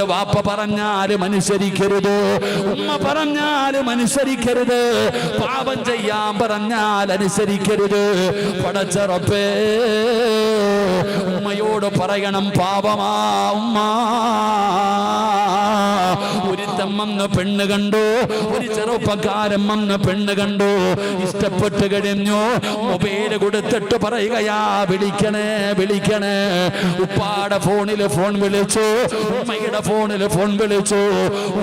വാപ്പ പറഞ്ഞാലും അനുസരിക്കരുത് ഉമ്മ പറഞ്ഞാലും അനുസരിക്കരുത് പാപം ചെയ്യാൻ പറഞ്ഞാൽ അനുസരിക്കരുത്. പടച്ചറപ്പേ ഉമ്മയോട് പറയണം പാപമാ ഉമ്മ. വന്ന് പെണ്ണ് കണ്ടു. ഒരു ചെറുപ്പക്കാരൻ വന്ന് പെണ്ണ് കണ്ടു. ഇഷ്ടപ്പെട്ട് കഴിഞ്ഞു. മൊബൈൽ കൊടുത്തിട്ട് പറയുകയാ വിളിക്കണേ വിളിക്കണേ. ഉപ്പാടെ ഫോണിൽ ഫോൺ വിളിച്ചു. ഉമ്മയുടെ ഫോണിൽ ഫോൺ വിളിച്ചു.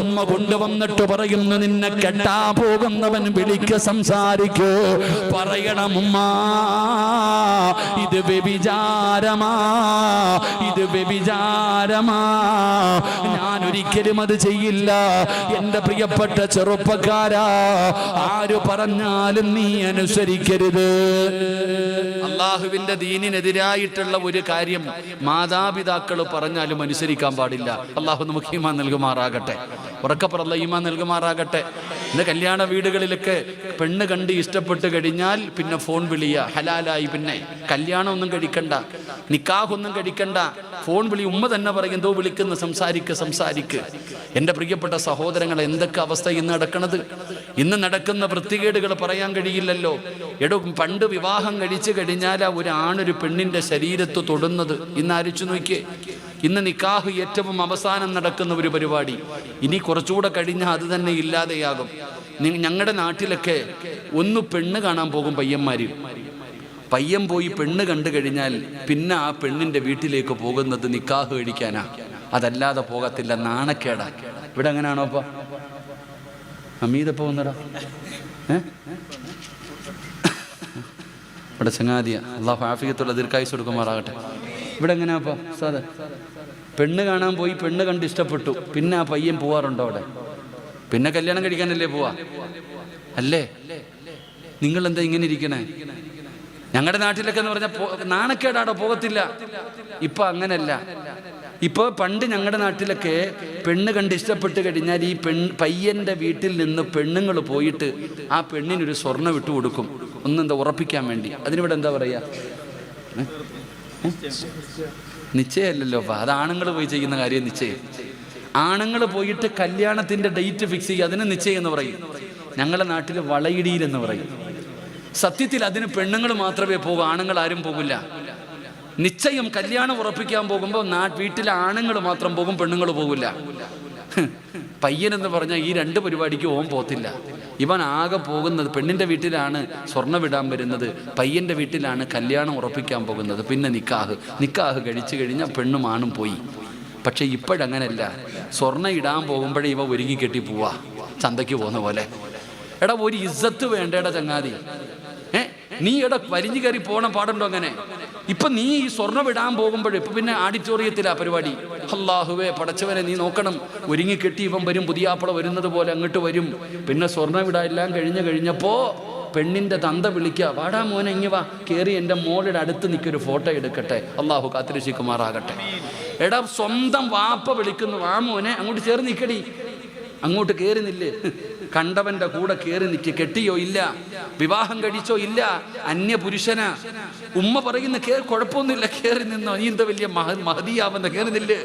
ഉമ്മ കൊണ്ടുവന്നിട്ട് പറയുന്നു നിന്നെ കെട്ടാ പോകുന്നവൻ വിളിക്ക് സംസാരിക്കൂ. പറയണം ഉമ്മ ഇത് വ്യഭിചാരമാ ഇത് വ്യഭിചാരമാ. ഞാൻ ഒരിക്കലും അത് ചെയ്യില്ല. എന്റെ പ്രിയപ്പെട്ട ചെറുപ്പക്കാരാ ആര് പറഞ്ഞാലും നീ അനുസരിക്കരുത്. അള്ളാഹുവിന്റെ ദീനിനെതിരായിട്ടുള്ള ഒരു കാര്യം മാതാപിതാക്കൾ പറഞ്ഞാലും അനുസരിക്കാൻ പാടില്ല. അള്ളാഹു നമുക്ക് ഈമാൻ നൽകുമാറാകട്ടെ. ഉറക്കപ്പുറല്ല ഈമാൻ നൽകുമാറാകട്ടെ. ഇന്ന് കല്യാണ വീടുകളിലൊക്കെ പെണ്ണ് കണ്ട് ഇഷ്ടപ്പെട്ട് കഴിഞ്ഞാൽ പിന്നെ ഫോൺ വിളിയ ഹലാലായി പിന്നെ. കല്യാണം ഒന്നും കഴിക്കണ്ട നിക്കാഹൊന്നും കഴിക്കണ്ട. ഫോൺ വിളി ഉമ്മ തന്നെ പറയും എന്തോ വിളിക്കുന്ന സംസാരിക്ക് സംസാരിക്ക്. എന്റെ പ്രിയപ്പെട്ട സഹോദരങ്ങൾ എന്തൊക്കെ അവസ്ഥ ഇന്ന് നടക്കണത്? ഇന്ന് നടക്കുന്ന വൃത്തികേടുകൾ പറയാൻ കഴിയില്ലല്ലോ. എടോ പണ്ട് വിവാഹം കഴിച്ചു കഴിഞ്ഞാൽ ആ ഒരു ആണൊരു പെണ്ണിന്റെ ശരീരത്ത് തൊടുന്നത്. ഇന്ന് ആരിച്ചു നോക്കിയേ. ഇന്ന് നിക്കാഹ് ഏറ്റവും അവസാനം നടക്കുന്ന ഒരു പരിപാടി. ഇനി കുറച്ചുകൂടെ കഴിഞ്ഞാൽ അത് തന്നെ ഇല്ലാതെയാകും. ഞങ്ങളുടെ നാട്ടിലൊക്കെ ഒന്ന് പെണ്ണ് കാണാൻ പോകും പയ്യന്മാര്. പയ്യൻ പോയി പെണ്ണ് കണ്ടു കഴിഞ്ഞാൽ പിന്നെ ആ പെണ്ണിന്റെ വീട്ടിലേക്ക് പോകുന്നത് നിക്കാഹ് കഴിക്കാനാ. അതല്ലാതെ പോകത്തില്ല നാണക്കേടാ. ഇവിടെ എങ്ങനെയാണോ അപ്പൊ അമീതപ്പോ വന്നടാ? ഏ? ഇവിടെ ചങ്ങാതിയ. അള്ളാഹു ആഫിയത്തുള്ള ദീർഘായുസ് കൊടുക്കുമാറാകട്ടെ. ഇവിടെ എങ്ങനെയാപ്പാ സാധാ പെണ്ണ് കാണാൻ പോയി പെണ്ണ് കണ്ട് ഇഷ്ടപ്പെട്ടു. പിന്നെ ആ പയ്യൻ പോവാറുണ്ടോ അവിടെ? പിന്നെ കല്യാണം കഴിക്കാനല്ലേ പോവാ? അല്ലേ? നിങ്ങൾ എന്താ ഇങ്ങനെ ഇരിക്കണേ? ഞങ്ങളുടെ നാട്ടിലൊക്കെ എന്ന് പറഞ്ഞാൽ നാണക്കേടാടോ പോകത്തില്ല. ഇപ്പൊ അങ്ങനല്ല. ഇപ്പൊ പണ്ട് ഞങ്ങളുടെ നാട്ടിലൊക്കെ പെണ്ണ് കണ്ട് ഇഷ്ടപ്പെട്ട് കഴിഞ്ഞാൽ ഈ പെൺ പയ്യന്റെ വീട്ടിൽ നിന്ന് പെണ്ണുങ്ങൾ പോയിട്ട് ആ പെണ്ണിനൊരു സ്വർണം വിട്ടു കൊടുക്കും. ഒന്നെന്താ ഉറപ്പിക്കാൻ വേണ്ടി. അതിനിവിടെ എന്താ പറയാ? നിശ്ചയമല്ലല്ലോ അപ്പൊ അത് ആണുങ്ങൾ പോയി ചെയ്യുന്ന കാര്യം നിശ്ചയം. ആണുങ്ങൾ പോയിട്ട് കല്യാണത്തിന്റെ ഡേറ്റ് ഫിക്സ് ചെയ്യുക അതിന് നിശ്ചയം എന്ന് പറയും. ഞങ്ങളുടെ നാട്ടിൽ വളയിടിയിൽ എന്ന് പറയും. സത്യത്തിൽ അതിന് പെണ്ണുങ്ങൾ മാത്രമേ പോകൂ ആണുങ്ങൾ ആരും പോകില്ല. നിശ്ചയം കല്യാണം ഉറപ്പിക്കാൻ പോകുമ്പോൾ നാ വീട്ടിലെ ആണുങ്ങൾ മാത്രം പോകും പെണ്ണുങ്ങൾ പോകില്ല. പയ്യൻ എന്ന് പറഞ്ഞാൽ ഈ രണ്ട് പരിപാടിക്ക് ഓം പോത്തില്ല. ഇവൻ ആകെ പോകുന്നത് പെണ്ണിന്റെ വീട്ടിലാണ് സ്വർണം വിടാൻ വരുന്നത്. പയ്യന്റെ വീട്ടിലാണ് കല്യാണം ഉറപ്പിക്കാൻ പോകുന്നത്. പിന്നെ നിക്കാഹ്. നിക്കാഹ് കഴിച്ചു കഴിഞ്ഞാൽ പെണ്ണും ആണും പോയി. പക്ഷെ ഇപ്പോഴങ്ങനല്ല. സ്വർണം ഇടാൻ പോകുമ്പോഴേ ഇവ ഒരുങ്ങി കെട്ടി പോവാ. ചന്തയ്ക്ക് പോകുന്ന പോലെ. എടാ ഒരു ഇസ്സത്ത് വേണ്ടേടാ ചങ്ങാതി. ഏ? നീ എടാ വലിഞ്ഞു കയറി പോകണം പാടുണ്ടോ അങ്ങനെ? ഇപ്പൊ നീ ഈ സ്വർണം ഇടാൻ പോകുമ്പോൾ ഇപ്പൊ പിന്നെ ആഡിറ്റോറിയത്തിലാ പരിപാടി. അള്ളാഹുവേ പടച്ചവനെ നീ നോക്കണം. ഒരുങ്ങി കെട്ടി ഇവൻ വരും പുതിയാപ്പള വരുന്നത് പോലെ അങ്ങോട്ട് വരും. പിന്നെ സ്വർണം ഇടാൻ എല്ലാം കഴിഞ്ഞു കഴിഞ്ഞപ്പോ പെണ്ണിന്റെ തന്ത വിളിക്കുക വാടാ മോനെ ഇങ്ങി വാ. കയറി എന്റെ മോളുടെ അടുത്ത് നിൽക്കൊരു ഫോട്ടോ എടുക്കട്ടെ. അള്ളാഹു കാത്തിരക്ഷിക്കുമാറാകട്ടെ എടാ സ്വന്തം വാപ്പ വിളിക്കുന്നു. വാ മോനെ അങ്ങോട്ട് ചേർന്ന് നിൽക്കടി അങ്ങോട്ട് കയറി നില്ല്. കണ്ടവന്റെ കൂടെ കയറി നിൽക്കുക കെട്ടിയോ ഇല്ല. വിവാഹം കഴിച്ചോ ഇല്ല. അന്യ പുരുഷന ഉമ്മ പറയുന്ന കേ കുഴപ്പമൊന്നുമില്ല. കയറി നിന്നോ. നീ എന്താ വലിയ മഹ മഹതിയാവുന്ന? കയറി നില്ലേ.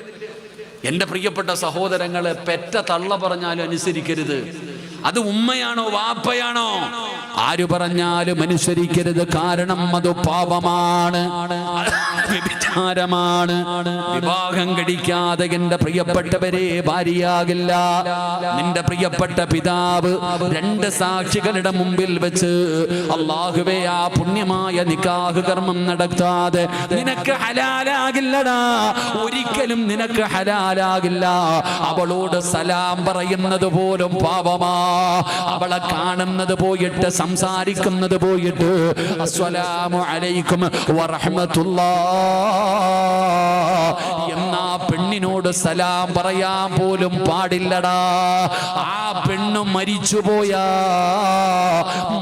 എന്റെ പ്രിയപ്പെട്ട സഹോദരങ്ങളെ പെറ്റ തള്ള പറഞ്ഞാലും അനുസരിക്കരുത്. അത് ഉമ്മയാണോ വാപ്പയാണോ? ആര് പറഞ്ഞാലും അനുസരിക്കരുത്. കാരണം അത് പാപമാണ്. വ്യഭിചാരമാണ്. വിവാഹം കഴിക്കാതെ എന്റെ പ്രിയപ്പെട്ടവരെ ഭാര്യയാകില്ല. നിന്റെ പ്രിയപ്പെട്ട പിതാവ് രണ്ട് സാക്ഷികളുടെ മുമ്പിൽ വെച്ച് അള്ളാഹുവേ ആ പുണ്യമായ നിക്കാഹ് കർമ്മം നടത്താതെ നിനക്ക് ഹലാലാകില്ലടാ. ഒരിക്കലും നിനക്ക് ഹലാലാകില്ല. അവളോട് സലാം പറയുന്നത് പോലും പാപമാ. അവളെ കാണുന്നത് പോയിട്ട് സംസാരിക്കുന്നത് പോയിട്ട് അസ്സലാമു അലൈക്കും വറഹ്മത്തുള്ളാ എന്നാ പെണ്ണിനോട് സലാം പറയാൻ പോലും പാടില്ലടാ. ആ പെണ്ണ് മരിച്ചുപോയാ.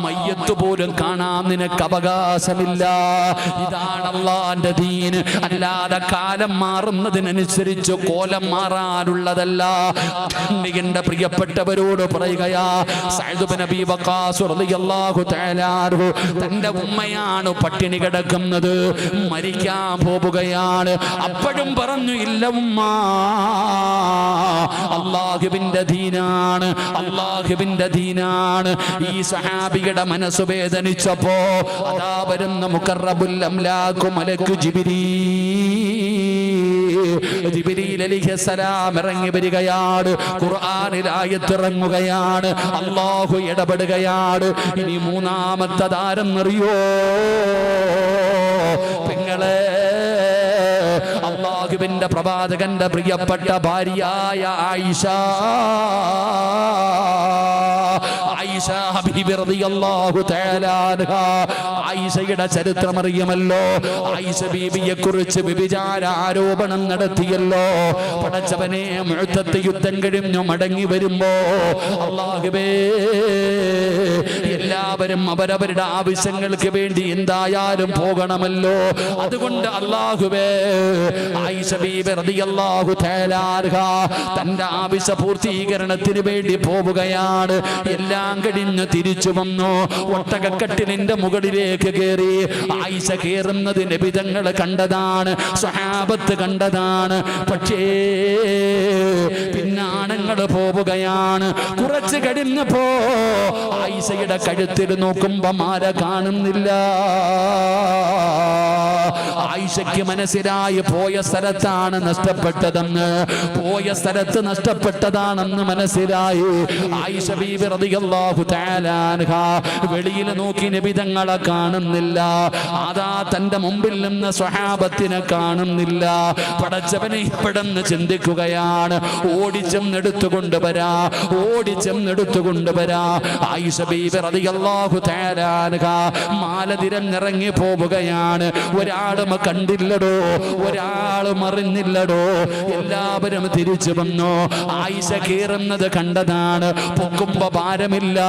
മയ്യത്ത് പോലും കാണാൻ നിനക്ക് അവകാശമില്ല. ഇതാണ് അള്ളാന്റെ ദീൻ. അല്ലാതെ കാലം മാറുന്നതിനനുസരിച്ച് കോലം മാറാനുള്ളതല്ല. എന്റെ പ്രിയപ്പെട്ടവരോട് പറയുകയാ തന്റെ ഉമ്മയാണ് പട്ടിണി കിടക്കുന്നത്. മരിക്കാൻ പോവുകയാണ്. അപ്പോഴും പറഞ്ഞു ഇല്ല ഉമ്മ അള്ളാഹുവിന്റെ ദീനാണ് അള്ളാഹുവിന്റെ ദീനാണ്. ഈ സഹാബിയുടെ മനസ്സ് വേദനിച്ചപ്പോ അതാ വരുന്ന മുക്കറബുൽ അംലാക്കു മലക്കു ജിബിരീ. ജിബ്രീൽ അലിഹിസ്സലാം ഇറങ്ങി വരികയാണ് ഖുർആാനിലായത്തിറങ്ങുകയാണ് അള്ളാഹു ഇടപെടുകയാണ്. ഇനി മൂന്നാമത്തെ താരം അറിയോ? പെങ്ങളെ അള്ളാഹുവിന്റെ പ്രവാചകന്റെ പ്രിയപ്പെട്ട ഭാര്യയായ ആയിഷ. ആയിഷയുടെ ചരിത്രം അറിയുമല്ലോ. ആയിഷ ബീബിയെ കുറിച്ച് വ്യഭിചാര ആരോപണം നടത്തിയല്ലോ. പടച്ചവനെ മുഴുത്തത്ത് യുദ്ധം കഴിഞ്ഞു മടങ്ങി വരുമ്പോ അള്ളാഹുബേ എല്ലാവരും അവരവരുടെ ആവശ്യങ്ങൾക്ക് വേണ്ടി എന്തായാലും പോകണമല്ലോ. അതുകൊണ്ട് അള്ളാഹുബേ തന്റെ ആവശ്യ പൂർത്തീകരണത്തിന് വേണ്ടി പോവുകയാണ്. എല്ലാം കഴിഞ്ഞ് തിരിച്ചു വന്നു. ഒട്ടകക്കട്ടിലിന്റെ മുകളിലേക്ക് കയറി ആയിഷ കയറുന്നത് നബിതങ്ങൾ കണ്ടതാണ്. സ്വഹാബത്ത് കണ്ടതാണ്. പക്ഷേ പിന്നാണങ്ങൾ പോവുകയാണ്. കുറച്ച് കഴിഞ്ഞപ്പോ ആയിഷയുടെ കഴുത്തിൽ നോക്കുമ്പോ മാല കാണുന്നില്ല. ആയിഷയ്ക്ക് മനസ്സിലായി പോയ സ്ഥലത്താണ് നഷ്ടപ്പെട്ടതെന്ന്. പോയ സ്ഥലത്ത് നഷ്ടപ്പെട്ടതാണെന്ന് മനസ്സിലായി. ആയിഷ ബീബി റളിയല്ലാഹു വെളിയിൽ നോക്കി നബിതങ്ങളെ കാണുന്നില്ല. അതാ തന്റെ മുമ്പിൽ നിന്ന് സ്വഹാബത്തിനെ കാണുന്നില്ല. പടച്ചവനെ ഇപ്പടെന്ന് ചിന്തിക്കുകയാണ്. ഓടിച്ചെന്നെടുത്തു എടുത്തുകൊണ്ട് വരാ. ആയിഷ ബീബി റളിയല്ലാഹു തആല അൻഹ മാല തിരഞ്ഞിറങ്ങി പോവുകയാണ്. ഒരാളും കണ്ടില്ലടോ. ഒരാളും അറിഞ്ഞില്ലടോ. എല്ലാവരും തിരിച്ചു വന്നു. ആയിഷ കീറുന്നത് കണ്ടതാണ്. പൊക്കുമ്പോ ഭാരമില്ല.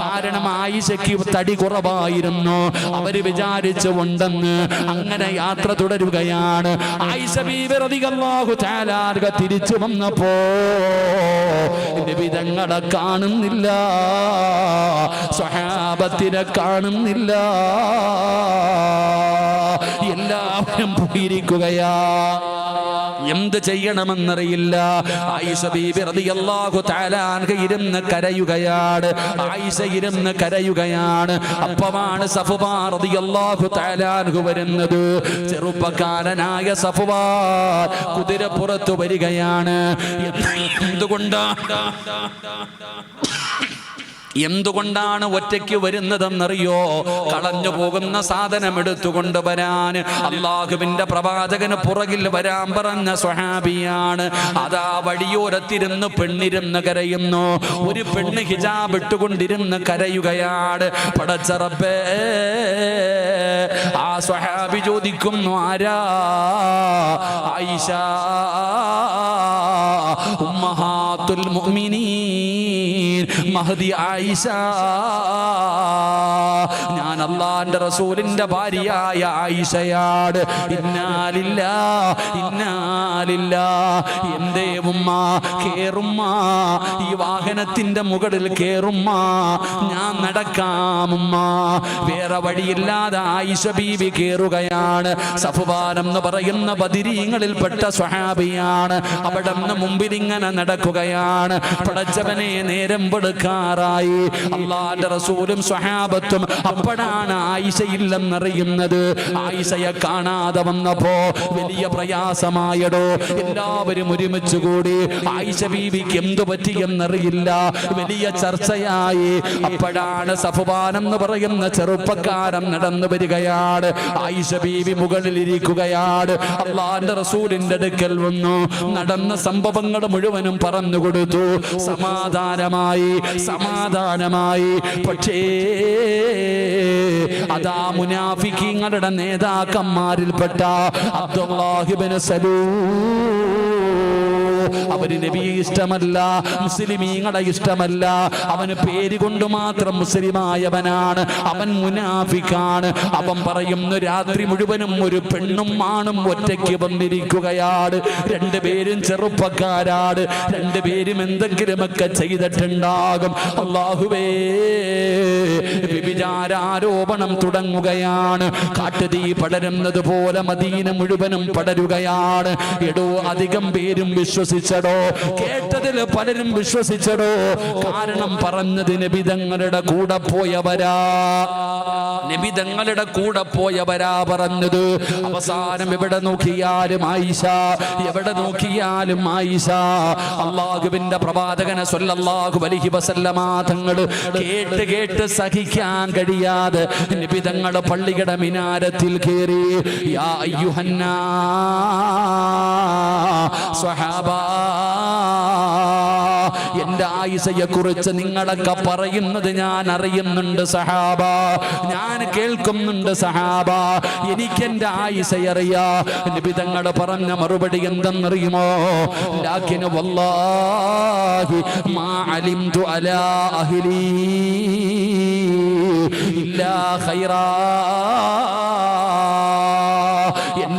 കാരണം ആയിഷയ്ക്ക് തടി കുറവായിരുന്നു. അവർ വിചാരിച്ചു ഉണ്ടെന്ന് അങ്ങനെ യാത്ര തുടരുകയാണ്. ആയിഷ തആല അൻഹ തിരിച്ചു വന്നപ്പോ വിധങ്ങളെ കാണുന്നില്ല. സ്വഹാബത്തിനെ കാണുന്നില്ല. എല്ലാവരും പോയിരിക്കുകയാ എന്ത് ചെയ്യണമെന്നറിയില്ല. ആയിഷ ബീബി റളിയല്ലാഹു തആല അൻഹ ഇരുന്ന് കരയുകയാണ്. ആയിഷ ഇരുന്ന് കരയുകയാണ്. അപ്പമാണ് സഫുബാ റളിയല്ലാഹു തആല അൻഹു വരുന്നത്. ചെറുപ്പക്കാരനായ സഫുബാ കുതിരപ്പുറത്ത് വരികയാണ്. എന്തുകൊണ്ടാണ് എന്തുകൊണ്ടാണ് ഒറ്റയ്ക്ക് വരുന്നതെന്നറിയോ? കളഞ്ഞു പോകുന്ന സാധനം എടുത്തുകൊണ്ട് വരാൻ. അള്ളാഹുവിന്റെ പ്രവാചകന് പുറകിൽ വരാൻ പറഞ്ഞ സ്വഹാബിയാണ്. അതാ വഴിയോരത്തിരുന്ന് പെണ്ണിരുന്ന് കരയുന്നു. ഒരു പെണ്ണ് ഹിജാബ് ഇട്ടുകൊണ്ടിരുന്ന് കരയുകയാണ്. പടച്ചറപ്പേ ആ സ്വഹാബി ചോദിക്കുന്നു ആരാ? ആയിഷ ഉമ്മഹാത്തുൽ മുഅ്മിനീൻ. മഹദി ആയിഷ. ഞാൻ അള്ളാന്റെ റസൂലിന്റെ ഭാര്യയായ ആയിഷയാണ്. ഇന്നാലില്ല ഇന്നാലില്ല. എന്തേ ഉമ്മ കേറുമ്മ. ഈ വാഹനത്തിന്റെ മുകളിൽ കേറുമ്മ. ഞാൻ നടക്കാമുമ്മ വേറെ വഴിയില്ലാതെ ആയിഷ ബീവി കേറുകയാണ്. സഫുബാൻ എന്ന് പറയുന്ന ബദിരീങ്ങളിൽപ്പെട്ട സ്വഹാബിയാണ്. അവിടെ നിന്ന് മുമ്പിൽ ഇങ്ങനെ നടക്കുകയാണ്. പടച്ചവനെ നേരം വെളുക്കാറായി അള്ളാന്റെ റസൂലും സ്വഹാബത്തും അപ്പോഴാണ് ആയിഷയില്ലെന്നറിയുന്നത്. ആയിഷയെ കാണാതെ വന്നപ്പോ വലിയ പ്രയാസമായടോ. എല്ലാവരും ഒരുമിച്ച് കൂടി ആയിഷ ബീവിക്ക് എന്തു പറ്റിയെന്നറിയില്ല. വലിയ ചർച്ചയായി. അപ്പോഴാണ് സഫുബാൻ എന്ന് പറയുന്ന ചെറുപ്പക്കാരൻ നടന്നു വരികയാണ്. ആയിഷ ബീവി മുകളിൽ ഇരിക്കുകയാണ് അള്ളാന്റെ റസൂലിന്റെ അടുക്കൽ വന്നു. നടന്ന സംഭവങ്ങൾ മുഴുവനും പറഞ്ഞു കൊടുത്തു. സമാധാനമായി. സമാധാനമായി. പക്ഷേ അതാ മുനാഫിക്കിങ്ങളുടെ നേതാക്കന്മാരിൽപ്പെട്ട അബ്ദുല്ലാഹിബിന് സലൂ അവന് നബിയെ ഇഷ്ടമല്ല മുസ്ലിമീങ്ങളെ ഇഷ്ടമല്ല. അവന് പേര് കൊണ്ട് മാത്രം മുസ്ലിമായവനാണ്. അവൻ മുനാഫിക്കാണ്. അവൻ പറയുന്നു രാത്രി മുഴുവനും ഒരു പെണ്ണും ആണും ഒറ്റയ്ക്ക് വന്നിരിക്കുകയാണ്. രണ്ടുപേരും ചെറുപ്പക്കാരാണ്. രണ്ടുപേരും എന്തെങ്കിലുമൊക്കെ ചെയ്തിട്ടുണ്ടാകും. അള്ളാഹുവേ വിചാരാരോപണം തുടങ്ങുകയാണ്. കാട്ടുതീ പടരുന്നത് പോലെ മദീന മുഴുവനും പടരുകയാണ്. എടോ അധികം പേരും വിശ്വസിച്ചു വിശ്വസിച്ചടോ? കേട്ടതിൽ പലരും വിശ്വസിച്ചടോ? കാരണം പറഞ്ഞത് നബിതങ്ങളുടെ കൂടെ പോയവരാ. നബിതങ്ങളുടെ കൂടെ പോയവരാ പറഞ്ഞത്. അവസാനം എവിടെ നോക്കിയാലും ആയിഷ എവിടെ നോക്കിയാലും ആയിഷ. അള്ളാഹുവിന്റെ പ്രവാചകനെ സല്ലല്ലാഹു അലൈഹി വസല്ലമ തങ്ങൾ കേട്ട് കേട്ട് സഹിക്കാൻ കഴിയാതെ നിബിതങ്ങൾ പള്ളിയുടെ മിനാരത്തിൽ കയറി യാ അയ്യുഹന്നാ സ്വഹാബാ എന്റെ ആയിഷയെ കുറിച്ച് നിങ്ങളൊക്കെ പറയുന്നത് ഞാൻ അറിയുന്നുണ്ട് സഹാബ. ഞാൻ കേൾക്കുന്നുണ്ട് സഹാബ. എനിക്ക് എന്റെ ആയിഷയെ അറിയാ നിബിതങ്ങൾ പറഞ്ഞ മറുപടി എന്തെന്നറിയുമോ? വല്ലാഹി മാ അലിംതു അലാ ഇല്ലാ ഖൈറാ.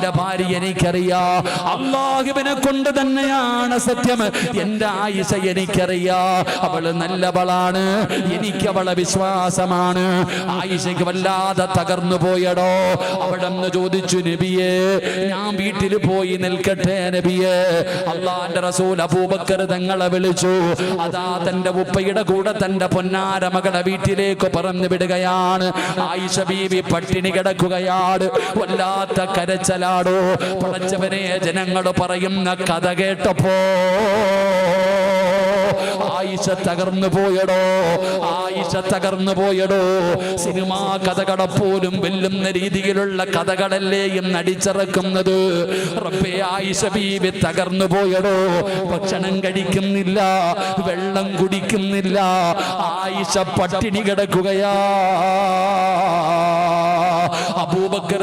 എന്റെ ഭാര്യ എനിക്കറിയാ. അള്ളാഹുവിനെ കൊണ്ട് തന്നെയാണ് സത്യം. എന്റെ ആയിഷ എനിക്കറിയാ. അവൾ നല്ലവളാണ്. എനിക്ക് അവളെ വിശ്വാസമാണ്. ആയിഷയ്ക്ക് വല്ലാതെ തകർന്നു പോയടോ. അവിടെ ചോദിച്ചു നബിയെ ഞാൻ വീട്ടിൽ പോയി നിൽക്കട്ടെ നബിയെ. അള്ളാന്റെ റസൂൽ അബൂബക്കർ തങ്ങളെ വിളിച്ചു. അതാ തന്റെ ഉപ്പയുടെ കൂടെ തന്റെ പൊന്നാര മകളെ വീട്ടിലേക്ക് പറഞ്ഞു വിടുകയാണ്. ആയിഷ ബീവി പട്ടിണി കിടക്കുകയാണ്. വല്ലാത്ത കരച്ചലാടോ പടച്ചവനെ ജനങ്ങൾ പറയുന്ന കഥ കേട്ടപ്പോ ആയിഷ തകർന്നു പോയടോ ആയിഷ തകർന്നു പോയടോ. സിനിമാ കഥകളെ പോലും വെല്ലുന്ന രീതിയിലുള്ള കഥകളല്ലേ എന്ന് അടിച്ചിറക്കുന്നത്. ആയിഷ ബീവി തകർന്നു പോയടോ. ഭക്ഷണം കഴിക്കുന്നില്ല വെള്ളം കുടിക്കുന്നില്ല. ആയിഷ പട്ടിണി കിടക്കുകയാ. അബൂബക്കർ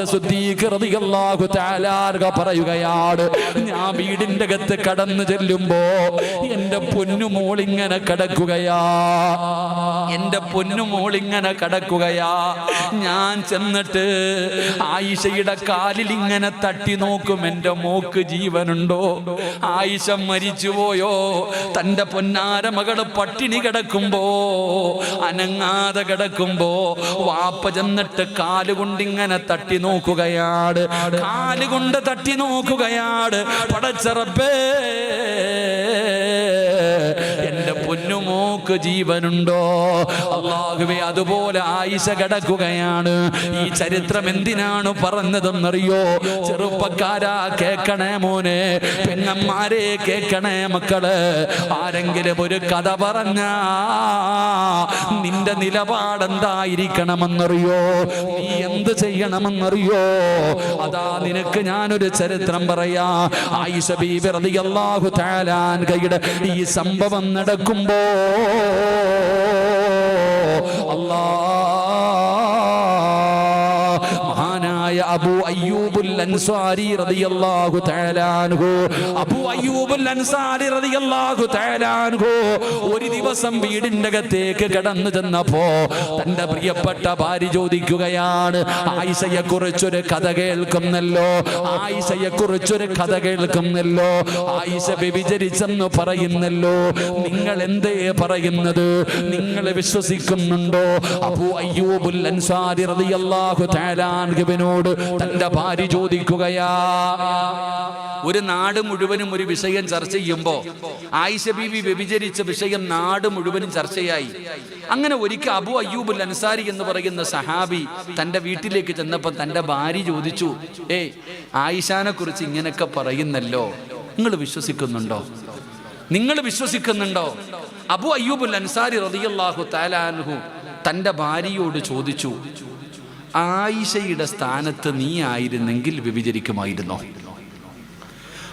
പറയുകയാണ് ഞാൻ വീടിന്റെ അകത്ത് കടന്നു ചെല്ലുമ്പോ എന്റെ പൊന്നുമോൾ ഇങ്ങനെ കിടക്കുകയാ. എന്റെ പൊന്നുമോൾ ഇങ്ങനെ കിടക്കുകയാ. ഞാൻ ചെന്നിട്ട് ആയിഷയുടെ കാലിൽ ഇങ്ങനെ തട്ടി നോക്കും എന്റെ മോക്ക് ജീവനുണ്ടോ? ആയിഷ മരിച്ചുപോയോ? തന്റെ പൊന്നാര മകൾ പട്ടിണി കിടക്കുമ്പോ അനങ്ങാതെ കിടക്കുമ്പോ വാപ്പ ചെന്നിട്ട് കാലുകൊണ്ട് ഇങ്ങനെ തട്ടി നോക്കുകയാണ് കാലുകൊണ്ട് തട്ടി നോക്കുകയാണ് പടച്ചറപ്പേ പൊന്നുമോക്ക് ജീവനുണ്ടോ? അള്ളാഹുവേ അതുപോലെ ആയിഷ കിടക്കുകയാണ്. ഈ ചരിത്രം എന്തിനാണ് പറഞ്ഞതെന്നറിയോ? ചെറുപ്പക്കാരാ കേക്കണേ മോനെ. പെങ്ങന്മാരെ കേക്കണേ മക്കൾ. ആരെങ്കിലും ഒരു കഥ പറഞ്ഞ നിന്റെ നിലപാടെന്തായിരിക്കണമെന്നറിയോ? നീ എന്ത് ചെയ്യണമെന്നറിയോ? അതാ നിനക്ക് ഞാനൊരു ചരിത്രം പറയാ. ആയിഷ ബീബി റളിയല്ലാഹു തആല ഈ സംഭവം നടക്കുമ്പോ അല്ലാ അബൂ അയ്യൂബുൽ അൻസാരി റളിയല്ലാഹു തആല അബൂ അയ്യൂബുൽ അൻസാരി റളിയല്ലാഹു തആല ഒരു ദിവസം വീടിന്റെ അകത്തേക്ക് കടന്നു ചെന്നപ്പോ തന്റെ പ്രിയപ്പെട്ട ഭാര്യ ചോദിക്കുകയാണ് ആയിഷയെ കുറിച്ചൊരു കഥ കേൾക്കുന്നല്ലോ ആയിഷയെ കുറിച്ചൊരു കഥ കേൾക്കുന്നല്ലോ ആയിഷ വ്യഭിചരിച്ചെന്ന് പറയുന്നല്ലോ നിങ്ങൾ എന്തേ പറയുന്നത്? നിങ്ങൾ വിശ്വസിക്കുന്നുണ്ടോ? അബൂ അയ്യൂബുൽ അൻസാരി റളിയല്ലാഹു തആല അൻഹുവിനോട് തന്റെ ഭാര്യ ചോദിക്കുകയാ. ഒരു നാട് മുഴുവനും ഒരു വിഷയം ചർച്ച ചെയ്യുമ്പോൾ ആയിഷ ബീവി വ്യഭിചരിച്ച വിഷയം നാട് മുഴുവനും ചർച്ചയായി. അങ്ങനെ ഒരിക്കൽ അബു അയ്യൂബുൽ അൻസാരി എന്ന് പറയുന്ന സഹാബി തന്റെ വീട്ടിലേക്ക് ചെന്നപ്പോൾ തന്റെ ഭാര്യ ചോദിച്ചു ഏ ആയിഷാനെ കുറിച്ച് ഇങ്ങനെയൊക്കെ പറയുന്നല്ലോ നിങ്ങൾ വിശ്വസിക്കുന്നുണ്ടോ? നിങ്ങൾ വിശ്വസിക്കുന്നുണ്ടോ? അബു അയ്യൂബുൽ അൻസാരി റളിയല്ലാഹു താലാൻഹു തന്റെ ഭാര്യയോട് ചോദിച്ചു ആയിഷയുടെ സ്ഥാനത്ത് നീ ആയിരുന്നെങ്കിൽ വ്യഭിചരിക്കുമായിരുന്നോ?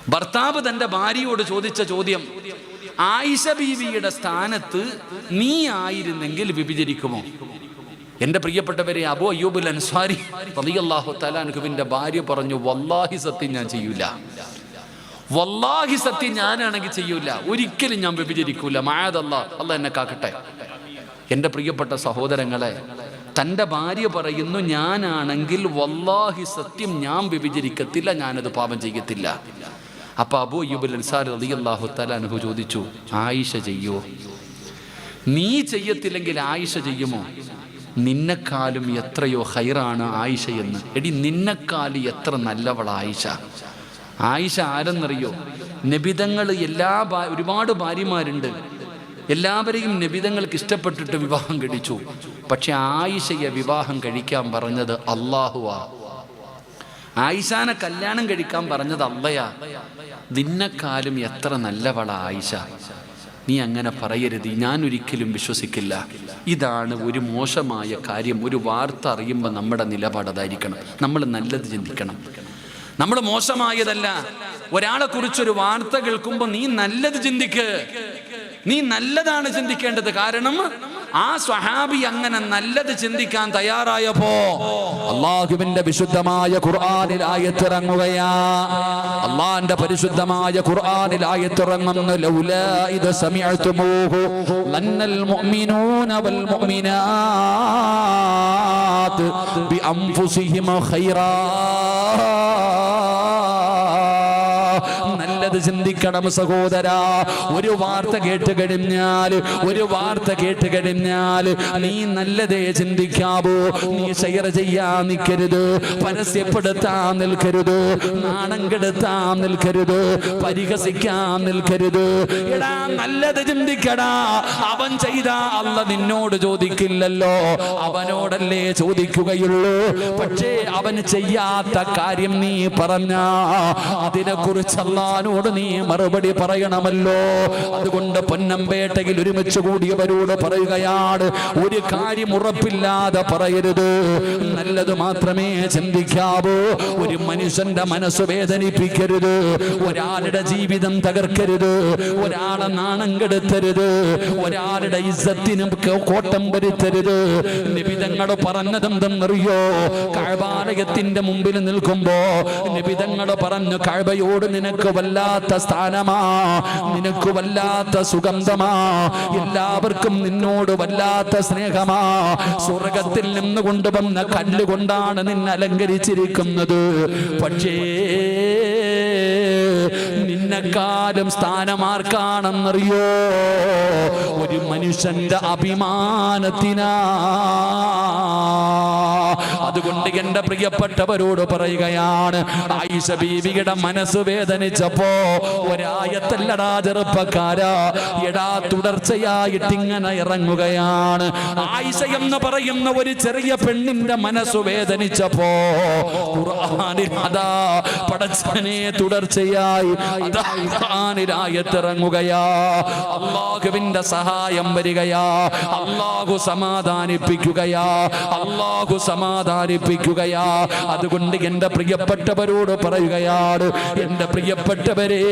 ഭർത്താവ് തന്റെ ഭാര്യയോട് ചോദിച്ച ചോദ്യം ആയിഷ ബീവിയുടെ സ്ഥാനത്ത് നീ ആയിരുന്നെങ്കിൽ വ്യഭിചരിക്കുമോ? എന്റെ പ്രിയപ്പെട്ടവരെ അബു അയ്യൂബുൽ അൻസാരി റളിയല്ലാഹു തലാൻഖുവിന്റെ ഭാര്യ പറഞ്ഞു വല്ലാഹി സത്യം ഞാൻ ചെയ്യൂല. വല്ലാഹി സത്യം ഞാനാണെങ്കിൽ ചെയ്യൂല. ഒരിക്കലും ഞാൻ വ്യഭിചരിക്കൂല. മായതല്ല അല്ല എന്നെ കാക്കട്ടെ. എന്റെ പ്രിയപ്പെട്ട സഹോദരങ്ങളെ തന്റെ ഭാര്യ പറയുന്നു ഞാനാണെങ്കിൽ വല്ലാഹി സത്യം ഞാൻ വ്യഭിചരിക്കത്തില്ല ഞാനത് പാപം ചെയ്യത്തില്ല. അപ്പൊ അബൂ അയ്യൂബുൽ അൻസാർ റളിയല്ലാഹു തല അനുഭവ ചോദിച്ചു ആയിഷ ചെയ്യോ? നീ ചെയ്യത്തില്ലെങ്കിൽ ആയിഷ ചെയ്യുമോ? നിന്നെക്കാലും എത്രയോ ഹൈറാണ് ആയിഷ എന്ന്. എടി നിന്നെക്കാലും എത്ര നല്ലവള ആയിഷ? ആയിഷ ആരെന്നറിയോ? നബിതങ്ങൾ എല്ലാ ഒരുപാട് ഭാര്യമാരുണ്ട്. എല്ലാവരെയും നബിതങ്ങൾക്ക് ഇഷ്ടപ്പെട്ടിട്ട് വിവാഹം കഴിച്ചു. പക്ഷെ ആയിഷയെ വിവാഹം കഴിക്കാൻ പറഞ്ഞത് അള്ളാഹുവാ ആയിഷാനെ കല്യാണം കഴിക്കാൻ പറഞ്ഞത് അള്ളയാ. നിന്നെക്കാലും എത്ര നല്ലവള ആയിഷ. നീ അങ്ങനെ പറയരുത്. ഞാൻ ഒരിക്കലും വിശ്വസിക്കില്ല. ഇതാണ് ഒരു മോശമായ കാര്യം. ഒരു വാർത്ത അറിയുമ്പോൾ നമ്മുടെ നിലപാട് അതായിരിക്കണം. നമ്മൾ നല്ലത് ചിന്തിക്കണം. നമ്മൾ മോശമായതല്ല. ഒരാളെ കുറിച്ചൊരു വാർത്ത കേൾക്കുമ്പോൾ നീ നല്ലത് ചിന്തിക്ക്. നീ നല്ലതാണ് ചിന്തിക്കേണ്ടത്. കാരണം ആ സ്വഹാബി അങ്ങനെ നല്ലത് ചിന്തിക്കാൻ തയ്യാറായപ്പോ അള്ളാഹുവിന്റെ വിശുദ്ധമായ ഖുർആനിൽ ആയത്തിറങ്ങുകയാ. അള്ളാന്റെ പരിശുദ്ധമായ ഖുർആനിൽ ആയത്തിറങ്ങുന്നു ലൗലാ ഇത് സമിഅ്തുമൂഹു ലന്നൽ മുഅ്മിനൂന വൽ മുഅ്മിനാത്ത് ബിഅൻഫുസിഹിം ഖൈറാ. നല്ലത് ചിന്തിക്കണം സഹോദര. ഒരു വാർത്ത കേട്ട് കഴിഞ്ഞാൽ ഒരു വാർത്ത കേട്ട് കഴിഞ്ഞാൽ നീ നല്ലതേ ചിന്തിക്കാവോ. നീ ഷെയർ ചെയ്യാൻ നിൽക്കരുത് പരസ്യപ്പെടുത്താൻ നിൽക്കരുത് നാണം കെടുത്താൻ നിൽക്കരുത് പരിഹസിക്കാൻ നിൽക്കരുത്. എടാ നല്ലത് ചിന്തിക്കടാ. അവൻ ചെയ്ത അല്ല നിന്നോട് ചോദിക്കില്ലല്ലോ. അവനോടല്ലേ ചോദിക്കുകയുള്ളൂ. പക്ഷേ അവൻ ചെയ്യാത്ത കാര്യം നീ പറഞ്ഞ അതിനെ കുറിച്ച് അള്ളഹാനോട് നീ മറുപടി പറയണമല്ലോ. അതുകൊണ്ട് പൊന്നമ്പേട്ടയിൽ ഒരുമിച്ച് കൂടിയവരോട് പറയുകയാണ് ഒരു കാര്യം ഉറപ്പില്ലാതെ പറയരുത്. നല്ലത് മാത്രമേ ചിന്തിക്കാവൂ. ഒരു മനുഷ്യന്റെ മനസ്സ് വേദനിപ്പിക്കരുത്. ഒരാളുടെ ജീവിതം തകർക്കരുത്. ഒരാളെ നാണം കെടുത്തരുത്. ഒരാളുടെ ഇസത്തിനും കോട്ടം വരുത്തരുത്. നിബിതങ്ങൾ പറഞ്ഞതെന്തെന്നറിയോ? കഴബാലയത്തിന്റെ മുമ്പിൽ നിൽക്കുമ്പോ നിബിതങ്ങൾ പറഞ്ഞു കഴബയോട് നിനക്ക് വല്ലാത്ത സ്ഥാനമാ. നിനക്ക് വല്ലാത്ത സുഗന്ധമാ. എല്ലാവർക്കും നിന്നോട് വല്ലാത്ത സ്നേഹമാ. സ്വർഗത്തിൽ നിന്ന് കൊണ്ടുവന്ന കല്ലുകൊണ്ടാണ് നിന്നെ അലങ്കരിച്ചിരിക്കുന്നത്. പക്ഷേ നിന്നെക്കാളും സ്ഥാനമാർക്കാണെന്നറിയോ? ഒരു മനുഷ്യന്റെ അഭിമാനത്തിനാ. അതുകൊണ്ട് എന്റെ പ്രിയപ്പെട്ടവരോട് പറയുകയാണ് ആയിഷ ബീവിയുടെ മനസ്സ് വേദനിച്ചപ്പോ ഒരായത്തല്ലടാ ചെറുപ്പക്കാരാ എടാ തുടർച്ചയായിട്ട് ഇങ്ങനെ ഇറങ്ങുകയാണ്. ആയിഷ എന്ന് പറയുന്ന ഒരു ചെറിയ പെണ്ണിന്റെ മനസ്സ് വേദനിച്ചപ്പോ ഖുർആനിൽ അതാ പടച്ചനെ തുടർച്ചയായി ഖുർആനിലായത്തിറങ്ങുകയാ അള്ളാഹുവിന്റെ സഹായം വരികയാ. അള്ളാഹു സമാധാനിപ്പിക്കുകയാ. അള്ളാഹു സമാധാനിപ്പിക്കുകയാ. അതുകൊണ്ട് എന്റെ പ്രിയപ്പെട്ടവരോട് പറയുകയാണ് എന്റെ പ്രിയപ്പെട്ടവരെ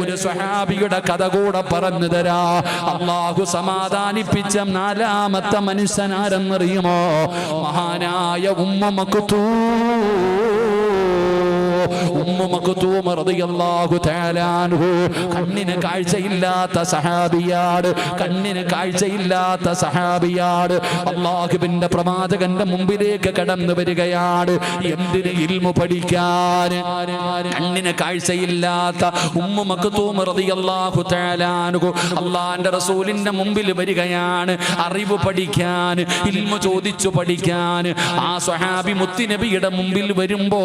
ഒരു സ്വഹാബിയുടെ കഥ കൂടെ പറഞ്ഞു തരാ. അള്ളാഹു സമാധാനിപ്പിച്ച നാലാമത്തെ മനുഷ്യനാരെന്നറിയുമോ? മഹാനായ ഉമ്മ മക്കുത്തൂ കണ്ണിന് കാഴ്ചയില്ലാത്ത സഹാബിയാണ്. കണ്ണിന് കാഴ്ചയില്ലാത്ത സഹാബിയാണ്. അള്ളാഹുബിന്റെ പ്രവാചകന്റെ മുമ്പിലേക്ക് കടന്നു വരികയാണ്. എന്തിന് ഇൽമു പഠിക്കാൻ? കണ്ണിന് കാഴ്ചയില്ലാത്ത ഉമ്മു മക്തൂം റളിയല്ലാഹു തആല അൻഹു. അള്ളാഹിന്റെ റസൂലിന്റെ മുമ്പിൽ വരികയാണ്. അറിവ് പഠിക്കാൻ ഇൽമു ചോദിച്ചു പഠിക്കാൻ. ആ സ്വഹാബി മുത്തിനബിയുടെ മുമ്പിൽ വരുമ്പോ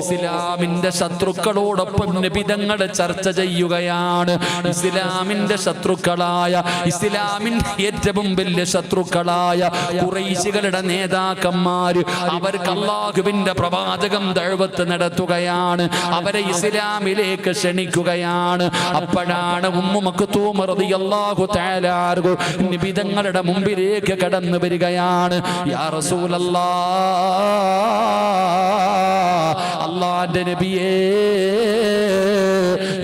ഇസ്ലാമിന്റെ ശത്രുക്കളോടൊപ്പം നിബിതങ്ങൾ ചർച്ച ചെയ്യുകയാണ്. ഇസ്ലാമിന്റെ ശത്രുക്കളായ ഇസ്ലാമിന്റെ ഏറ്റവും വലിയ ശത്രുക്കളായ കുറൈശികളുടെ നേതാക്കന്മാര് അവർക്ക് അള്ളാഹുവിന്റെ പ്രവാചകം ദഴവത്ത് നടത്തുകയാണ്. അവരെ ഇസ്ലാമിലേക്ക് ക്ഷണിക്കുകയാണ്. അപ്പോഴാണ് ഉമ്മു മക്തൂം റളിയല്ലാഹു തആല അൻഹു നിബിതങ്ങളുടെ മുമ്പിലേക്ക് കടന്നു വരികയാണ്. യാ അള്ളാന്റെ നബിയേ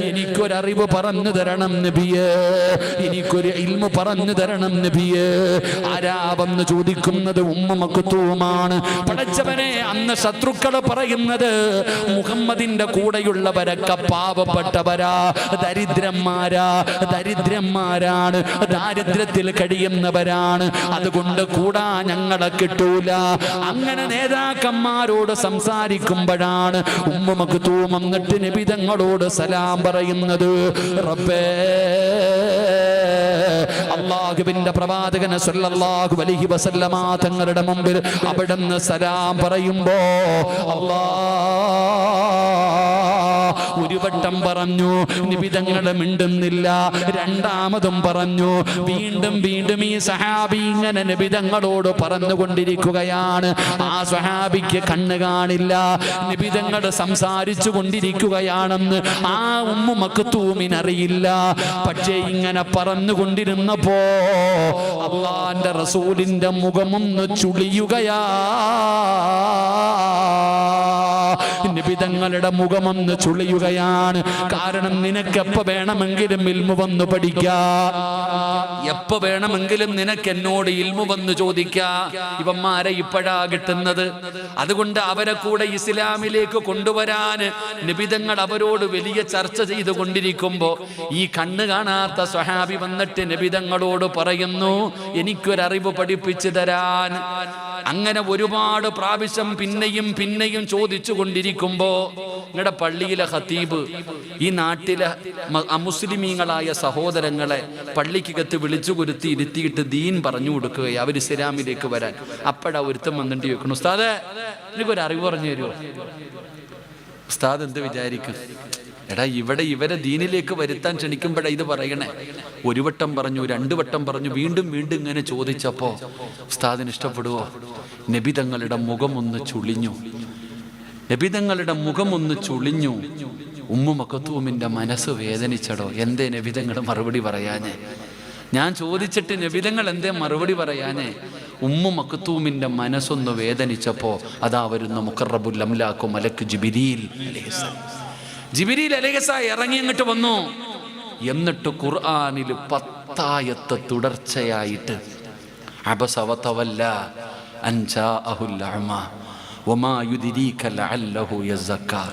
എനിക്കൊരറിവ് പറഞ്ഞു തരണം നബിയേ എനിക്കൊരു ഇൽമ പറഞ്ഞു തരണം നബിയേ. ആരാവെന്ന് ചോദിക്കുന്നത് ഉമ്മ മക്കുത്തുവുമാണ് പടച്ചവനെ അന്ന് ശത്രുക്കൾ പറയുന്നത് മുഹമ്മദിന്റെ കൂടെയുള്ളവരൊക്കെ പാവപ്പെട്ടവരാ ദരിദ്രന്മാരാ ദരിദ്രന്മാരാണ് ദാരിദ്ര്യത്തിൽ കഴിയുന്നവരാണ്. അതുകൊണ്ട് കൂടാ ഞങ്ങളെ കിട്ടൂല. അങ്ങനെ നേതാക്കന്മാരോട് സംസാരിക്കുമ്പോഴാണ് ഉമ്മ മക്തൂം എന്നിട്ട് നിബിതങ്ങളോട് സലാം പറയുന്നത്. റബ്ബേ അള്ളാഹുവിന്റെ പ്രവാചകനെ സല്ലല്ലാഹു അലൈഹി വസല്ലമ തങ്ങളുടെ മുമ്പിൽ അവിടുന്ന് സലാം പറയുമ്പോ അല്ലാ ഒരു വട്ടം പറഞ്ഞു നിബിതങ്ങൾ മിണ്ടുന്നില്ല. രണ്ടാമതും പറഞ്ഞു വീണ്ടും വീണ്ടും ഈ സഹാബി ഇങ്ങനെ നിബിതങ്ങളോട് പറഞ്ഞുകൊണ്ടിരിക്കുകയാണ്. ആ സഹാബിക്ക് കണ്ണ് കാണില്ല. നിബിതങ്ങൾ സംസാരിച്ചു കൊണ്ടിരിക്കുകയാണെന്ന് ആ ഉമ്മു മക്കത്തൂമിനറിയില്ല പക്ഷേ ഇങ്ങനെ പറഞ്ഞുകൊണ്ടിരുന്നപ്പോ അള്ളാന്റെ റസൂലിന്റെ മുഖമൊന്ന് ചുളിയുകയാ. നിബിതങ്ങളുടെ മുഖമൊന്ന് ചുളിയുകയാണ്. കാരണം നിനക്ക് എപ്പോ വേണമെങ്കിലും ഇൽമു വന്ന് പഠിക്കാ. എപ്പ വേണമെങ്കിലും നിനക്ക് എന്നോട് ഇൽമു വന്ന് ചോദിക്കാ. ഇവന്മാരെ ഇപ്പോഴാ കിട്ടുന്നത്. അതുകൊണ്ട് അവരെ കൂടെ ഇസ്ലാമിലേക്ക് കൊണ്ടുവരാൻ നിബിതങ്ങൾ അവരോട് വലിയ ചർച്ച ചെയ്തു കൊണ്ടിരിക്കുമ്പോ ഈ കണ്ണ് കാണാത്ത സ്വഹാബി വന്നിട്ട് നിബിതങ്ങളോട് പറയുന്നു എനിക്കൊരറിവ് പഠിപ്പിച്ചു തരാൻ. അങ്ങനെ ഒരുപാട് പ്രാവശ്യം പിന്നെയും പിന്നെയും ചോദിച്ചു കൊണ്ടിരിക്കുമ്പോ നിങ്ങളുടെ പള്ളിയിലെ ഖത്തീബ് ഈ നാട്ടിലെ അമുസ്ലിമീങ്ങളായ സഹോദരങ്ങളെ പള്ളിക്കകത്ത് വിളിച്ചു കുരുത്തി ഇരുത്തിയിട്ട് ദീൻ പറഞ്ഞു കൊടുക്കുകയാണ് അവർ ഇസ്ലാമിലേക്ക് വരാൻ. അപ്പോഴാ ഒരുത്തം വന്നിട്ട് ചോദിക്കണം ഉസ്താദെ എനിക്കൊരു അറിവ് പറഞ്ഞു തരുമോ ഉസ്താദ് എന്ത് വിചാരിക്കും? എടാ ഇവിടെ ഇവരെ ദീനിലേക്ക് വരുത്താൻ ക്ഷണിക്കുമ്പോഴാ ഇത് പറയണേ. ഒരു വട്ടം പറഞ്ഞു രണ്ടു വട്ടം പറഞ്ഞു വീണ്ടും വീണ്ടും ഇങ്ങനെ ചോദിച്ചപ്പോ ഉസ്താദിന് ഇഷ്ടപ്പെടുവോ? നബിതങ്ങളുടെ മുഖമൊന്ന് ചുളിഞ്ഞു. നബിതങ്ങളുടെ മുഖം ഒന്ന് ചുളിഞ്ഞു. ഉമ്മു മക്കത്തൂമിന്റെ മനസ്സ് വേദനിച്ചടോ എന്തേ നബിതങ്ങൾ മറുപടി പറയാഞ്ഞേ? ഞാൻ ചോദിച്ചിട്ട് നബിതങ്ങൾ എന്തേ മറുപടി പറയാന് ഉമ്മു മക്കത്തൂമിന്റെ മനസ്സൊന്ന് വേദനിച്ചപ്പോ അതാ വരുന്ന മുക്കറബുൽ അംലാക്കു മലക്ക് ജിബിരിയിൽ. ജിബിരിയിൽ അലേഹസ ഇറങ്ങി അങ്ങോട്ട് വന്നു. എന്നിട്ട് ഖുർആാനിൽ പത്തായത്ത് തുടർച്ചയായിട്ട് അബസവത്തവല്ല അഞ്ചാ അഅമ.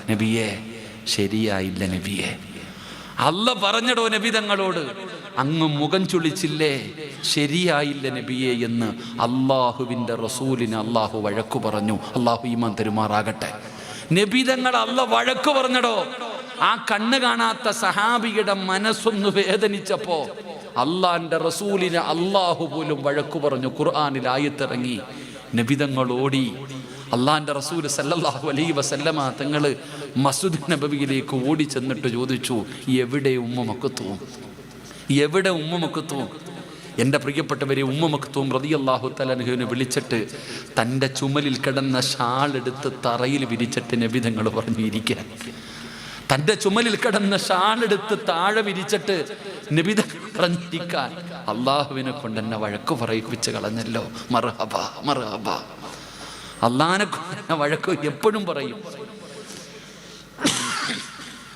നബിയേ ശരിയായില്ല നബിയെ. അല്ല പറഞ്ഞടോ നബി തങ്ങളോട് അങ്ങ് മുഖം ചുളിച്ചില്ലേ? ശരിയായില്ല നബിയെ എന്ന് അള്ളാഹുവിന്റെ റസൂലിന് അള്ളാഹു വഴക്കു പറഞ്ഞു. അള്ളാഹു ഈമാൻ തെരുമാറാകട്ടെ. നബി തങ്ങൾ അല്ല വഴക്കു പറഞ്ഞടോ. ആ കണ്ണ് കാണാത്ത സഹാബിയുടെ മനസ്സൊന്ന് വേദനിച്ചപ്പോ അള്ളാന്റെ റസൂലിന് അള്ളാഹു പോലും വഴക്കു പറഞ്ഞു. ഖുർആാനിൽ ആയത്തിറങ്ങി നബിതങ്ങൾ ഓടി. അള്ളാന്റെ റസൂൽ സല്ലല്ലാഹു അലൈ വസല്ലമ തങ്ങൾ മസുദ് നബവിയിലേക്ക് ഓടി ചെന്നിട്ട് ചോദിച്ചു എവിടെ ഉമ്മ എവിടെ ഉമ്മ എന്റെ പ്രിയപ്പെട്ടവരെ ഉമ്മ മക്കത്തുവും അള്ളാഹു വിളിച്ചിട്ട് തന്റെ ചുമലിൽ കിടന്ന ഷാൾ എടുത്ത് തറയിൽ വിരിച്ചിട്ട് നബിതങ്ങൾ പറഞ്ഞു ഇരിക്കാൻ തന്റെ ചുമലിൽ കിടന്ന ഷാൾ എടുത്ത് താഴെ വിരിച്ചിട്ട് നബിത പറഞ്ഞിരിക്കാൻ. അള്ളാഹുവിനെ കൊണ്ട് എന്നെ വഴക്ക് പറയിപ്പിച്ച് കളഞ്ഞല്ലോ. മർഹബ മർഹബ. അള്ളാഹിനെ കൊണ്ട് വഴക്ക് എപ്പോഴും പറയും.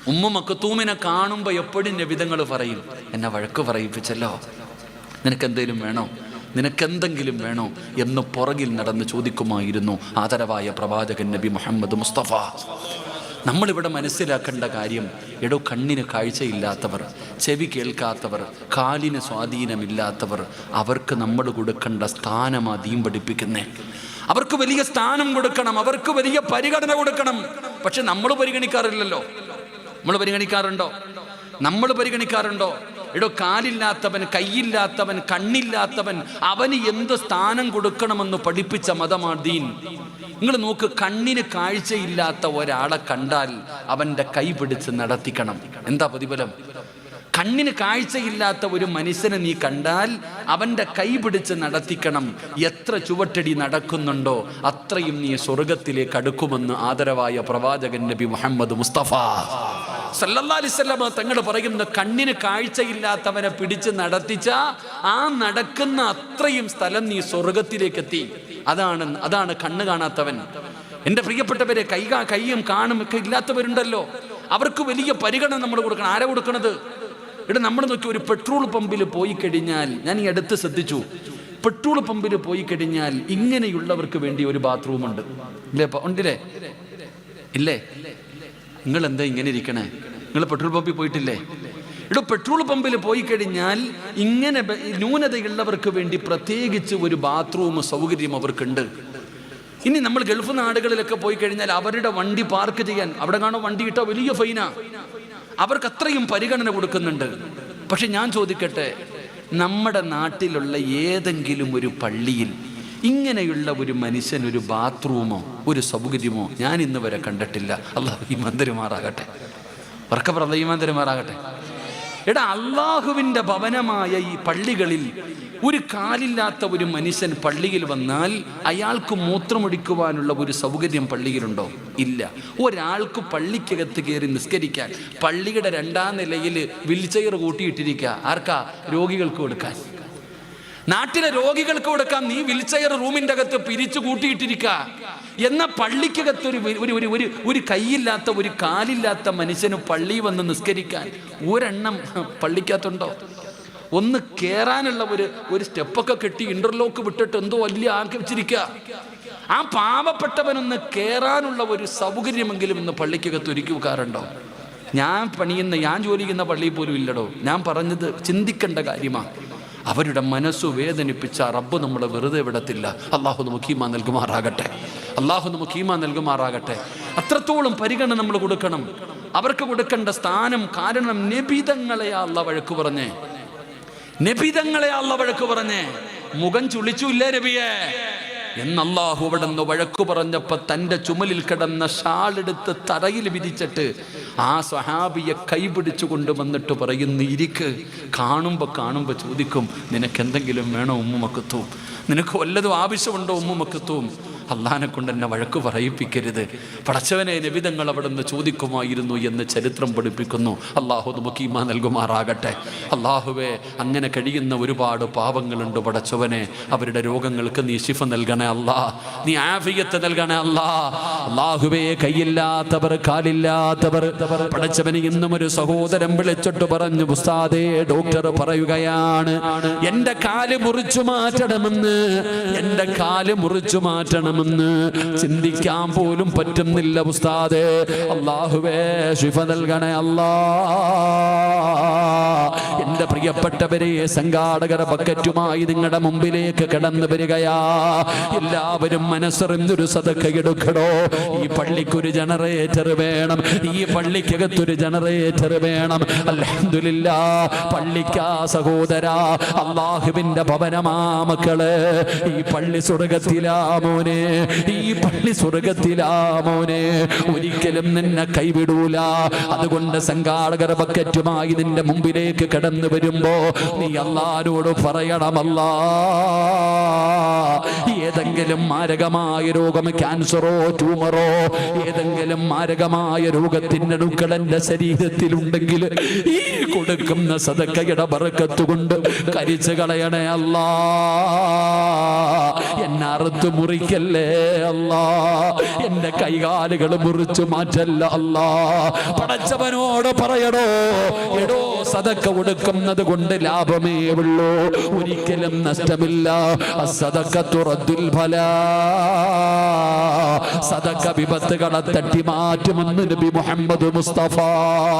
ഉമ്മ മക്കത്തൂമിനെ കാണുമ്പോൾ എപ്പോഴും നബിതങ്ങൾ പറയും. എന്നെ വഴക്ക് പറയിപ്പിച്ചല്ലോ. നിനക്ക് നിനക്കെന്തേലും വേണോ? നിനക്കെന്തെങ്കിലും വേണോ? എന്ന് പുറകിൽ നടന്ന് ചോദിക്കുമായിരുന്നു ആദരവായ പ്രവാചകൻ നബി മുഹമ്മദ് മുസ്തഫ. നമ്മളിവിടെ മനസ്സിലാക്കേണ്ട കാര്യം എടോ കണ്ണിന് കാഴ്ചയില്ലാത്തവർ ചെവി കേൾക്കാത്തവർ കാലിന് സ്വാധീനമില്ലാത്തവർ അവർക്ക് നമ്മൾ കൊടുക്കേണ്ട സ്ഥാനമാ ദീം പഠിപ്പിക്കുന്നേ. അവർക്ക് വലിയ സ്ഥാനം കൊടുക്കണം അവർക്ക് വലിയ പരിഗണന കൊടുക്കണം. പക്ഷെ നമ്മൾ പരിഗണിക്കാറില്ലല്ലോ. നമ്മൾ പരിഗണിക്കാറുണ്ടോ? നമ്മൾ പരിഗണിക്കാറുണ്ടോ? എടോ കാലില്ലാത്തവൻ കൈയില്ലാത്തവൻ കണ്ണില്ലാത്തവൻ അവന് എന്ത് സ്ഥാനം കൊടുക്കണമെന്ന് പഠിപ്പിച്ച മതമാണ് ദീൻ. നിങ്ങൾ നോക്ക് കണ്ണിന് കാഴ്ചയില്ലാത്ത ഒരാളെ കണ്ടാൽ അവന്റെ കൈ പിടിച്ച് നടത്തിക്കണം. എന്താ പ്രതിഫലം? കണ്ണിന് കാഴ്ചയില്ലാത്ത ഒരു മനുഷ്യനെ നീ കണ്ടാൽ അവന്റെ കൈ പിടിച്ച് നടത്തിക്കണം. എത്ര ചുവട്ടടി നടക്കുന്നുണ്ടോ അത്രയും നീ സ്വർഗത്തിലേക്ക് അടുക്കുമെന്ന് ആദരവായ പ്രവാചകൻ നബി മുഹമ്മദ് മുസ്തഫ. സല്ലല്ലാഹു അലൈഹി വസല്ലമ തങ്ങൾ പറയുന്ന കണ്ണിന് കാഴ്ചയില്ലാത്തവനെ പിടിച്ച് നടത്തിച്ച ആ നടക്കുന്ന അത്രയും സ്ഥലം നീ സ്വർഗത്തിലേക്ക് എത്തി അതാണ് അതാണ് കണ്ണ് കാണാത്തവൻ. എന്റെ പ്രിയപ്പെട്ടവരെ കൈ കാ- കൈയും കാണും ഒക്കെ ഇല്ലാത്തവരുണ്ടല്ലോ. അവർക്ക് വലിയ പരിഗണന നമ്മൾ കൊടുക്കണം. ആരെ കൊടുക്കണത്? ഇവിടെ നമ്മൾ നോക്കി ഒരു പെട്രോൾ പമ്പിൽ പോയി കഴിഞ്ഞാൽ ഞാൻ ഈ അടുത്ത് ശ്രദ്ധിച്ചു. പെട്രോൾ പമ്പിൽ പോയി കഴിഞ്ഞാൽ ഇങ്ങനെയുള്ളവർക്ക് വേണ്ടി ഒരു ബാത്റൂം ഉണ്ട്. ഇല്ലേ ഉണ്ടല്ലേ? ഇല്ലേ? നിങ്ങൾ എന്താ ഇങ്ങനെ ഇരിക്കണേ? നിങ്ങൾ പെട്രോൾ പമ്പിൽ പോയിട്ടില്ലേ? ഇവിടെ പെട്രോൾ പമ്പിൽ പോയി കഴിഞ്ഞാൽ ഇങ്ങനെ ന്യൂനതയുള്ളവർക്ക് വേണ്ടി പ്രത്യേകിച്ച് ഒരു ബാത്റൂം സൗകര്യം അവർക്കുണ്ട്. ഇനി നമ്മൾ ഗൾഫ് നാടുകളിലൊക്കെ പോയി കഴിഞ്ഞാൽ അവരുടെ വണ്ടി പാർക്ക് ചെയ്യാൻ അവിടെ കാണോ വണ്ടി ഇട്ടാ വലിയ ഫൈനാ അവർക്ക് അത്രയും പരിഗണന കൊടുക്കുന്നുണ്ട്. പക്ഷെ ഞാൻ ചോദിക്കട്ടെ നമ്മുടെ നാട്ടിലുള്ള ഏതെങ്കിലും ഒരു പള്ളിയിൽ ഇങ്ങനെയുള്ള ഒരു മനുഷ്യൻ ഒരു ബാത്റൂമോ ഒരു സൗകര്യമോ ഞാൻ ഇന്ന് വരെ കണ്ടിട്ടില്ല. അള്ളാഹു ഈ മന്ദിരമാറാകട്ടെ വർക്കപ്രദ ഈ തരുമാറാകട്ടെ എടാ അള്ളാഹുവിന്റെ ഭവനമായ ഈ പള്ളികളിൽ ഒരു കാലില്ലാത്ത ഒരു മനുഷ്യൻ പള്ളിയിൽ വന്നാൽ അയാൾക്ക് മൂത്രമൊഴിക്കുവാനുള്ള ഒരു സൗകര്യം പള്ളിയിലുണ്ടോ? ഇല്ല. ഒരാൾക്ക് പള്ളിക്കകത്ത് കയറി നിസ്കരിക്കാൻ പള്ളിയുടെ രണ്ടാം നിലയിൽ വിൽചെയർ കൂട്ടിയിട്ടിരിക്കുക. ആർക്കാ? രോഗികൾക്ക് കൊടുക്കാൻ. നാട്ടിലെ രോഗികൾക്ക് കൊടുക്കാം. നീ വിൽച്ചെയർ റൂമിന്റെ അകത്ത് പിരിച്ചു കൂട്ടിയിട്ടിരിക്ക. എന്ന പള്ളിക്കകത്ത് ഒരു ഒരു ഒരു ഒരു കൈയില്ലാത്ത ഒരു കാലില്ലാത്ത മനുഷ്യന് പള്ളി വന്ന് നിസ്കരിക്കാൻ ഒരെണ്ണം പള്ളിക്കകത്തുണ്ടോ? ഒന്ന് കയറാനുള്ള ഒരു ഒരു സ്റ്റെപ്പൊക്കെ കെട്ടി ഇന്റർലോക്ക് വിട്ടിട്ട് എന്തോ വലിയ ആക്കി ആ പാവപ്പെട്ടവനൊന്ന് കയറാനുള്ള ഒരു സൗകര്യമെങ്കിലും ഇന്ന് പള്ളിക്കകത്ത് ഒരുക്കി ഞാൻ പണിയുന്ന ഞാൻ ജോലി ചെയ്യുന്ന പള്ളിയിൽ പോലും ഇല്ലടോ. ഞാൻ പറഞ്ഞത് ചിന്തിക്കേണ്ട കാര്യമാണ് അവരുടെ മനസ്സ് വേദനിപ്പിച്ച റബ്ബ് നമ്മളെ വെറുതെ വിടത്തില്ല. അള്ളാഹു നമുക്ക് നൽകുമാറാകട്ടെ. അള്ളാഹു നമുക്ക് നൽകുമാറാകട്ടെ. അത്രത്തോളം പരിഗണന നമ്മൾ കൊടുക്കണം. അവർക്ക് കൊടുക്കേണ്ട സ്ഥാനം കാരണം നബിതങ്ങളെ അല്ല വഴക്ക് പറഞ്ഞേ. നബിതങ്ങളെ അല്ല വഴക്ക് പറഞ്ഞേ. മുഖം ചുളിച്ചു ഇല്ലേ നബിയെ? എന്നല്ലാഹു അവിടെ നിന്ന് വഴക്കു പറഞ്ഞപ്പോൾ തന്റെ ചുമലിൽ കിടന്ന ഷാളെടുത്ത് തറയിൽ വിരിച്ചിട്ട് ആ സഹാബിയെ കൈപിടിച്ചു കൊണ്ടുവന്നിട്ട് പറയുന്നു ഇരിക്ക്. കാണുമ്പോൾ കാണുമ്പോൾ ചോദിക്കും നിനക്കെന്തെങ്കിലും വേണോ ഉമ്മുമക്കത്തും? നിനക്ക് വല്ലതും ആവശ്യമുണ്ടോ ഉമ്മുമക്കത്തും? അള്ളഹാനെ കൊണ്ട് എന്നെ വഴക്ക് പറയിപ്പിക്കരുത്. പടച്ചവനെ നിവിധങ്ങൾ അവിടെ നിന്ന് ചോദിക്കുമായിരുന്നു എന്ന് ചരിത്രം പഠിപ്പിക്കുന്നു. അള്ളാഹു നമുക്ക് ഈമാ നൽകുമാറാകട്ടെ. അള്ളാഹുവെ അങ്ങനെ കഴിയുന്ന ഒരുപാട് പാവങ്ങളുണ്ട് പടച്ചവനെ. അവരുടെ രോഗങ്ങൾക്ക് നീ ശിഫ നൽകണേ അല്ലാ. നീ ആഫിയത്ത് നൽകണേ അല്ലാ. അള്ളാഹുവെ കൈയില്ലാത്തവർ കാലില്ലാത്തവർ. പടച്ചവനെ ഇന്നും ഒരു സഹോദരൻ വിളിച്ചിട്ട് പറഞ്ഞു ഉസ്താദേ ഡോക്ടർ പറയുകയാണ് എന്റെ കാൽ മുറിച്ചു മാറ്റണമെന്ന്. എന്റെ കാൽ മുറിച്ചു മാറ്റണമെന്ന് ചിന്തിക്കാൻ പോലും പറ്റുന്നില്ല ഉസ്താദേ. അള്ളാഹുവേ ശിഫ നൽകണേ അല്ലാ. എന്റെ പ്രിയപ്പെട്ടവരെ സംഘാടകര ബക്കറ്റുമായി നിങ്ങളുടെ മുമ്പിലേക്ക് കടന്നു വരികയാ. എല്ലാവരും മനസ്സറിഞ്ഞൊരു സതക്ക എടുക്കണോ ഈ പള്ളിക്കൊരു ജനറേറ്റർ വേണം. ഈ പള്ളിക്കകത്തൊരു ജനറേറ്റർ വേണം. അലഹമില്ല പള്ളിക്കാ സഹോദര അള്ളാഹുവിന്റെ ഭവനമാ മക്കൾ. ഈ പള്ളി സ്വർഗത്തിലാ മോനെ. ഈ പള്ളി സ്വർഗത്തിലാ മോനെ. ഒരിക്കലും നിന്നെ കൈവിടൂല. അതുകൊണ്ട് സംഘാടകർ ബക്കറ്റുമായി നിന്റെ മുമ്പിലേക്ക് കടന്നു വരുമ്പോ നീ അള്ളാരോട് പറയണമല്ല. ഏതെങ്കിലും മാരകമായ രോഗം ക്യാൻസറോ ട്യൂമറോ ഏതെങ്കിലും മാരകമായ രോഗത്തിന്റെ അണുക്കൾ എന്റെ ശരീരത്തിലുണ്ടെങ്കിൽ ഈ കൊടുക്കുന്ന സതക്കയുടെ പറക്കത്തുകൊണ്ട് കരിച്ചു കളയണേ അല്ല. എന്നെ അറുത്ത് മുറിക്കല്ലേ അല്ല. എന്റെ കൈകാലുകൾ മുറിച്ചു മാറ്റല്ല അല്ല. പടച്ചവനോട് പറയടോ എടോ സതക്ക കൊടുക്കുന്നത് കൊണ്ട് ലാഭമേ ഉള്ളൂ. ഒരിക്കലും നഷ്ടമില്ല. സതക്ക തുറദ്ദുൽ ഫല. സതക്ക വിപത്തുകളെ തട്ടി മാറ്റുമെന്ന് നബി മുഹമ്മദ് മുസ്തഫ.